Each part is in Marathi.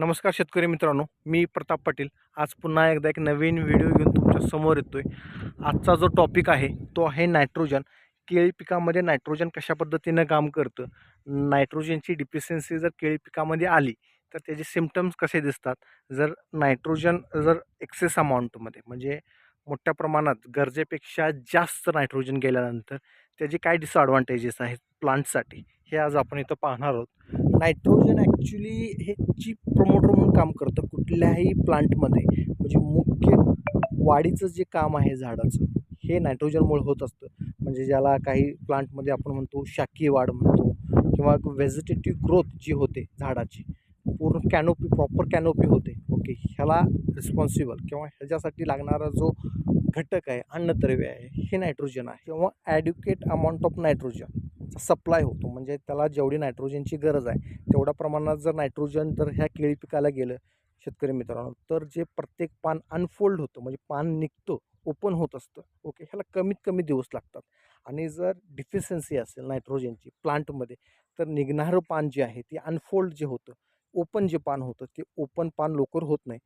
नमस्कार शेतकरी मित्रांनो मी प्रताप पाटील. आज पुन्हा एकदा एक नवीन व्हिडिओ घेऊन तुमच्यासमोर येतोय. आजचा जो टॉपिक आहे तो आहे नायट्रोजन केळी पिकामध्ये नायट्रोजन कशा पद्धतीनं काम करतं? नायट्रोजनची डिफिशियन्सी जर केळी पिकामध्ये आली तर त्याचे सिमटम्स कसे दिसतात? जर नायट्रोजन जर एक्सेस अमाऊंटमध्ये म्हणजे मोठ्या प्रमाणात गरजेपेक्षा जास्त नायट्रोजन गेल्यानंतर त्याचे काय डिसअडवांटेजेस आहेत प्लांटसाठी हे आज आपण इथं पाहणार आहोत. नायट्रोजन ॲक्च्युली हे चीप प्रमोटर म्हणून काम करतं कुठल्याही प्लांटमध्ये. म्हणजे मुख्य वाढीचं जे काम आहे झाडाचं हे नायट्रोजनमुळे होत असतं. म्हणजे ज्याला काही प्लांटमध्ये आपण म्हणतो शाकीय वाढ म्हणतो किंवा व्हेजिटेटिव्ह ग्रोथ जी होते झाडाची पूर्ण कॅनोपी प्रॉपर कॅनोपी होते. ओके ह्याला रिस्पॉन्सिबल किंवा ह्याच्यासाठी लागणारा जो घटक आहे अन्नद्रव्य आहे हे नायट्रोजन आहे. किंवा adequate amount of nitrogen. Supply होतो. म्हणजे त्याला जेवढी नायट्रोजनची गरज आहे तेवढ्या प्रमाणात जर नायट्रोजन जर ह्या केळी पिकाला गेलं शेतकरी मित्रांनो तर जे प्रत्येक पान अनफोल्ड होतं म्हणजे पान निघतं ओपन होत असतं ओके ह्याला कमीत कमी दिवस लागतात. आणि जर डिफिशियन्सी असेल नायट्रोजनची प्लांटमध्ये तर निघणारं पान जे आहे ते अनफोल्ड जे होतं ओपन जे पान होतं ते ओपन पान लवकर होत नाही.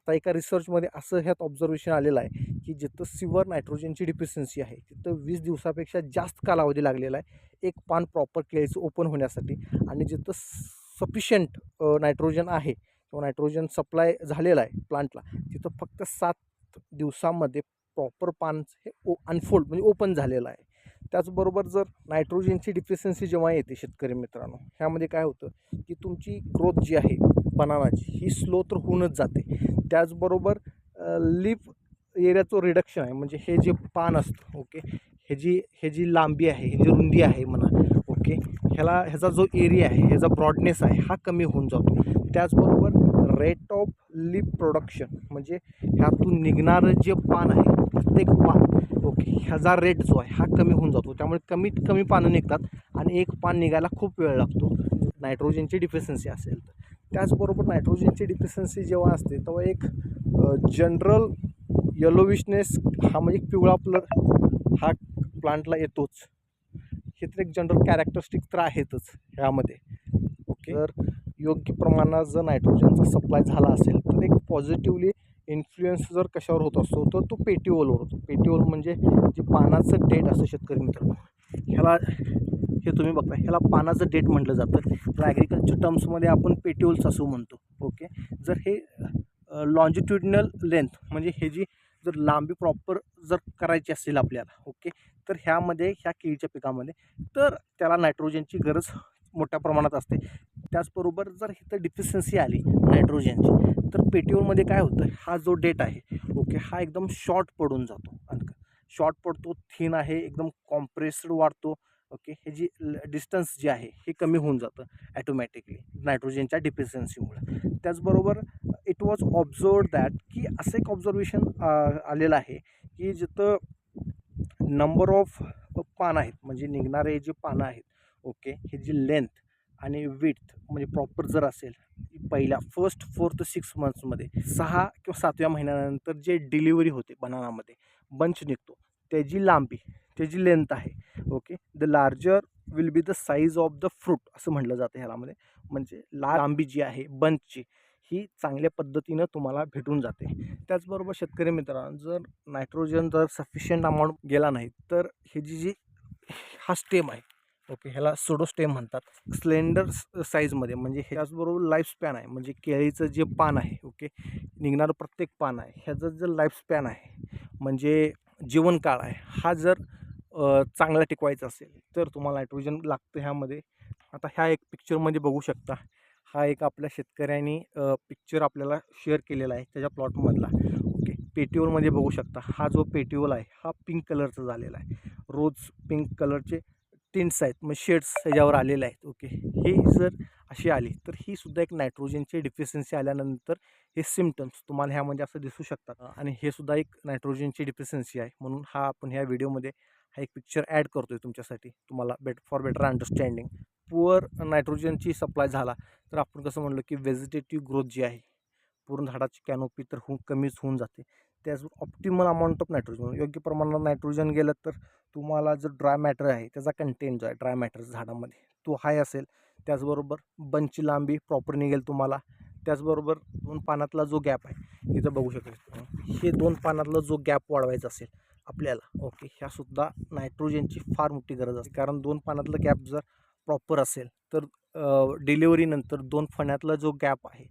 आता एका रिसर्चमध्ये असं ह्यात ऑब्झर्वेशन आलेलं आहे की जिथं सिवर नायट्रोजनची डिफिशियन्सी आहे तिथं वीस दिवसापेक्षा जास्त कालावधी लागलेला आहे एक पान प्रॉपर केळीचं ओपन होण्यासाठी. आणि जिथं सफिशियंट नायट्रोजन आहे किंवा नायट्रोजन सप्लाय झालेला आहे प्लांटला तिथं फक्त सात दिवसामध्ये प्रॉपर पान हे ओ अनफोल्ड म्हणजे ओपन झालेलं आहे. त्याचबरोबर जर नायट्रोजनची डिफिशियन्सी जेव्हा येते शेतकरी मित्रांनो ह्यामध्ये काय होतं की तुमची ग्रोथ जी आहे बनानाची ही स्लो तर होऊनच जाते. त्याचबरोबर लिप एरियाचं रिडक्शन आहे म्हणजे हे जे पान असतं ओके हे जी हे जी लांबी आहे हे जी रुंदी आहे म्हणा ओके ह्याला ह्याचा जो एरिया आहे ह्याचा ब्रॉडनेस आहे हा कमी होऊन जातो. त्याचबरोबर रेट ऑफ लिप प्रोडक्शन म्हणजे ह्यातून निघणारं जे पान आहे प्रत्येक पान ह्याचा रेट जो आहे हा कमी होऊन जातो. त्यामुळे कमीत कमी पानं निघतात आणि एक पान निघायला खूप वेळ लागतो. नायट्रोजनची डिफिशियन्सी असेल तर. त्याचबरोबर नायट्रोजनची डिफिशियन्सी जेव्हा असते तेव्हा एक जनरल येलोविशनेस हा म्हणजे पिवळा कलर हा प्लांटला येतोच. हे तर एक जनरल कॅरेक्टरिस्टिक तर आहेतच ह्यामध्ये. ओके. तर योग्य प्रमाणात जर नायट्रोजनचा सप्लाय झाला असेल तर एक पॉझिटिव्हली इन्फ्लुएन्स जर कशावर होत असतो तर तो पेटिओलवर होतो. पेटिओल म्हणजे जे पानाचं डेट असतं शेतकरी मित्रांनो. ह्याला हे तुम्ही बघता ह्याला पानाचं डेट म्हटलं जातं. तर ॲग्रिकल्चर टर्म्समध्ये आपण पेटिओल्स असं म्हणतो. ओके जर हे लॉन्जिट्युडिनल लेंथ म्हणजे हे जी जर लांबी प्रॉपर जर करायची असेल आपल्याला ओके तर ह्यामध्ये ह्या केळीच्या पिकामध्ये तर त्याला नायट्रोजनची गरज मोठ्या प्रमाणात असते. त्याचबरोबर जर इथं डिफिशियन्सी आली नायट्रोजनची तर पेटीओलमध्ये काय होतं? हा जो डेट आहे ओके हा एकदम शॉर्ट पडून जातो. शॉर्ट पडतो थिन आहे एकदम कॉम्प्रेस्ड वाढतो ओके हे जी डिस्टन्स जे आहे हे कमी होऊन जातं ॲटोमॅटिकली नायट्रोजनच्या डिफिशियन्सीमुळे त्याचबरोबर इट वॉज ऑब्झर्व दॅट की असं एक ऑब्झर्वेशन आलेलं आहे की जिथं नंबर ऑफ पानं आहेत म्हणजे निघणारे जे पानं आहेत ओके? हे जी लेंथ आणि विथ म्हणजे प्रॉपर जर असेल पहिल्या फर्स्ट फोर्थ सिक्स मंथ्समध्ये सहा किंवा सातव्या महिन्यानंतर जे डिलिव्हरी होते बनानामध्ये बंच निघतो. त्याची लांबी त्याची लेंथ आहे. Okay? The larger will be the size of the fruit असं म्हटलं जातं ह्यालामध्ये म्हणजे लांबी जी आहे बंचची ही चांगल्या पद्धतीनं तुम्हाला भेटून जाते. त्याचबरोबर शेतकरी मित्रांनो जर नायट्रोजन जर सफिशियंट अमाऊंट गेला नाही तर हे जी जी हा स्टेम आहे ओके ह्याला सोडो स्टेम म्हणतात. स्लेंडर साईजमध्ये म्हणजे ह्याचबरोबर लाईफ स्पॅन आहे. म्हणजे केळीचं जे पान आहे ओके निघणारं प्रत्येक पान आहे ह्याचं जर लाईफ स्पॅन आहे म्हणजे जीवनकाळ आहे हा जर चांगला टिकवायचा असेल तर तुम्हाला नायट्रोजन लागतं ह्यामध्ये. आता ह्या एक पिक्चरमध्ये बघू शकता. हा एक आपल्या शेतकऱ्यांनी पिक्चर आपल्याला शेअर केलेला आहे त्याच्या प्लॉटमधला ओके पेटिओलमध्ये बघू शकता. हा जो पेटिओल आहे हा पिंक कलरचा झालेला आहे. रोज पिंक कलरचे टिंट्स आहेत मग शेड्स ह्याच्यावर आलेले आहेत. ओके. हे जर अशी आली तर ही सुद्धा एक नायट्रोजनची डिफिशियन्सी आल्यानंतर हे सिमटम्स तुम्हाला ह्यामध्ये असं दिसू शकतात. आणि हे सुद्धा एक नायट्रोजनची डिफिशियन्सी आहे. म्हणून हा आपण ह्या व्हिडिओमध्ये हा एक पिक्चर ॲड करतो आहे तुमच्यासाठी. तुम्हाला bet for better understanding. Poor नायट्रोजनची सप्लाय झाला तर आपण कसं म्हणलं की व्हेजिटेटिव्ह ग्रोथ जी आहे पूर्ण झाडाची कॅनोपी तर होऊन कमीच होऊन जाते. त्याच ऑप्टिमल अमाऊंट ऑफ नायट्रोजन योग्य प्रमाणात नायट्रोजन गेलं तर तुम्हाला जर ड्राय मॅटर आहे त्याचा कंटेंट जो आहे ड्राय मॅटर झाडामध्ये तो हाय असेल. त्याचबरोबर बंचची लांबी प्रॉपर निघेल तुम्हाला. त्याचबरोबर दोन पानातला जो गॅप आहे इथं बघू शकतो हे दोन पानातला जो गॅप वाढवायचा असेल आपल्याला ओके ह्यासुद्धा नायट्रोजनची फार मोठी गरज असते. कारण दोन पानातला गॅप जर प्रॉपर असेल तर डिलिव्हरीनंतर दोन फण्यातला जो गॅप आहे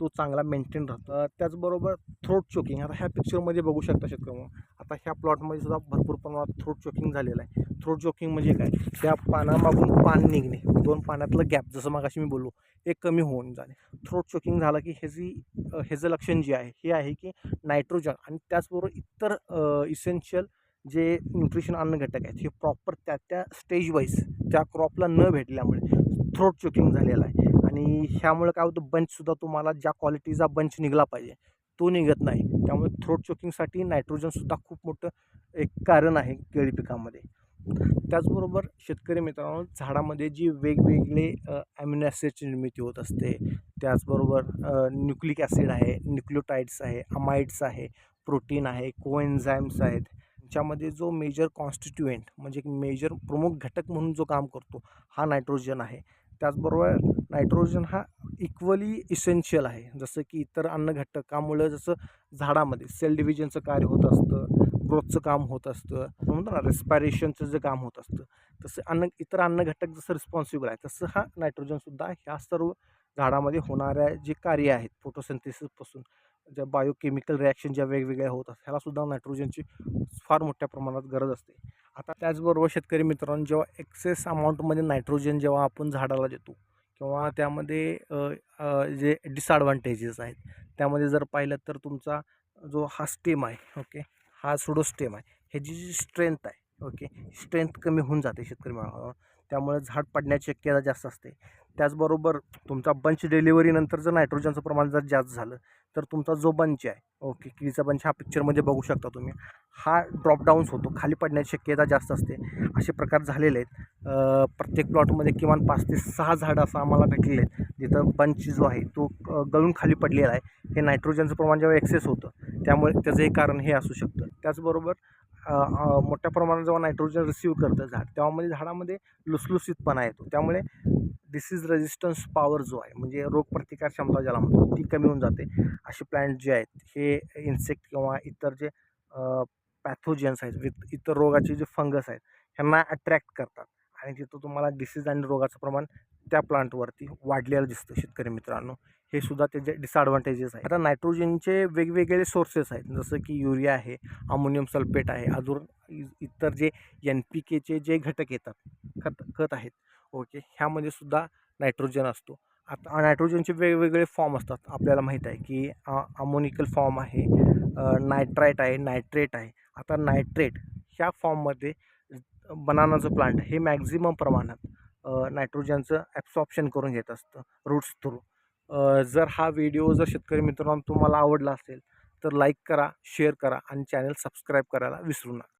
तो चांगला मेंटेन राहतो. त्याचबरोबर थ्रोट चोकिंग आता ह्या पिक्चरमध्ये बघू शकता शेतकऱ्यांना आता ह्या प्लॉटमध्ये सुद्धा भरपूर प्रमाणात थ्रोट चोकिंग झालेलं आहे. थ्रोट चोकिंग म्हणजे काय? त्या पानामागून पान निघणे. दोन पाण्यातलं गॅप जसं मागाशी मी बोललो हे कमी होऊन जाणे. थ्रोट चोकिंग झालं की ह्याची ह्याचं लक्षण जे आहे हे आहे की नायट्रोजन आणि त्याचबरोबर इतर इसेन्शियल जे न्यूट्रिशन अन्न घटक आहेत हे प्रॉपर त्या त्या स्टेज वाईज त्या क्रॉपला न भेटल्यामुळे थ्रोट चोकिंग झालेलं आहे. आणि ह्यामुळे काय होतं बंचसुद्धा तुम्हाला ज्या क्वालिटीचा बंच निघला पाहिजे तो निघत नाही. त्यामुळे थ्रोट चोकिंगसाठी नायट्रोजनसुद्धा खूप मोठं एक कारण आहे केळी पिकामध्ये. त्याचबरोबर शेतकरी मित्रांनो झाडामध्ये जी वेगवेगळे ॲमिनो ॲसिडची निर्मिती होत असते त्याचबरोबर न्यूक्लिक ॲसिड आहे न्यूक्लिओटाईड्स आहे अमाइड्स आहे प्रोटीन आहे कोएन्झाईम्स आहेत. ज्यामध्ये जो मेजर कॉन्स्टिट्युएंट म्हणजे एक मेजर प्रमुख घटक म्हणून जो काम करतो हा नायट्रोजन आहे. त्याचबरोबर नायट्रोजन हा इक्वली इसेन्शियल आहे. जसं की इतर अन्नघटकामुळं जसं झाडामध्ये सेल डिव्हिजनचं कार्य होत असतं ग्रोथचं काम होत असतं म्हणतो ना रेस्पायरेशनचं जे काम होत असतं तसं अन्न इतर अन्नघटक जसं रिस्पॉन्सिबल आहे तसं हा नायट्रोजनसुद्धा ह्या सर्व झाडामध्ये होणाऱ्या जे कार्य आहेत फोटोसिंथेसिसपासून ज्या बायोकेमिकल रिॲक्शन ज्या वेगवेगळ्या होत असतात ह्यालासुद्धा नायट्रोजनची फार मोठ्या प्रमाणात गरज असते. आता त्याचबरोबर शेतकरी मित्रांनो जेव्हा एक्सेस अमाऊंटमध्ये नायट्रोजन जेव्हा आपण झाडाला देतो किंवा त्यामध्ये जे डिसॲडव्हान्टेजेस आहेत त्यामध्ये जर पाहिलं तर तुमचा जो हा स्टेम आहे ओके हा सुडो स्टेम आहे. ह्याची जी स्ट्रेंथ आहे ओके स्ट्रेंथ कमी होऊन जाते शेतकरी मित्रांनो. त्यामुळे झाड पडण्याची शक्यता जास्त असते. त्याचबरोबर तुमचा बंच डिलिव्हरीनंतर जर नायट्रोजनचं प्रमाण जर जास्त झालं तर तुमचा जो बंच आहे ओके किडीचा बंच हा पिक्चरमध्ये बघू शकता तुम्ही. हा ड्रॉपडाऊन्स होतो खाली पडण्याची शक्यता जास्त असते. असे प्रकार झालेले आहेत. प्रत्येक प्लॉटमध्ये किमान पाच ते सहा झाडं असं आम्हाला भेटलेले आहेत. जिथं बंच जो आहे तो गळून खाली पडलेला आहे. हे नायट्रोजनचं प्रमाण जेव्हा एक्सेस होतं त्यामुळे त्याचं हे कारण हे असू शकतं. त्याचबरोबर मोठ्या प्रमाणात जेव्हा नायट्रोजन रिसीव्ह करतं झाड तेव्हा म्हणजे झाडामध्ये लुसलुसीतपणा येतो. त्यामुळे डिसीज रेजिस्टन्स पॉवर जो आहे म्हणजे रोगप्रतिकार क्षमता ज्याला म्हणतो ती कमी होऊन जाते. असे प्लांट जे आहेत हे इन्सेक्ट किंवा इतर जे पॅथोजन्स आहेत विथ इतर रोगाचे जे फंगस आहेत ह्यांना अट्रॅक्ट करतात. आणि तिथं तुम्हाला डिसीज आणि रोगाचं प्रमाण त्या प्लांटवरती वाढलेलं दिसतं शेतकरी मित्रांनो. हे सुद्धा त्याचे डिसॲडव्हान्टेजेस आहेत. आता नायट्रोजनचे वेगवेगळे सोर्सेस आहेत जसं की युरिया आहे अमोनियम सल्फेट आहे अजून इ- इतर जे एन पी केचे जे घटक येतात खत खत आहेत ओके. ह्यामध्ये सुद्धा नायट्रोजन असतो. आता नायट्रोजनचे वेगवेगळे फॉर्म असतात. आपल्याला माहीत आहे की अमोनिकल फॉर्म आहे नायट्राईट आहे नायट्रेट आहे. आता नायट्रेट ह्या फॉर्ममध्ये बनानाचं प्लांट हे मॅक्झिमम प्रमाणात नायट्रोजनचं ॲब्सॉप्शन करून घेत असतं रूट्स थ्रू. जर हा व्हिडिओ जर शेतकरी मित्रांनो तुम्हाला आवडला असेल तर लाईक करा शेअर करा आणि चॅनल सबस्क्राईब करायला विसरू नका.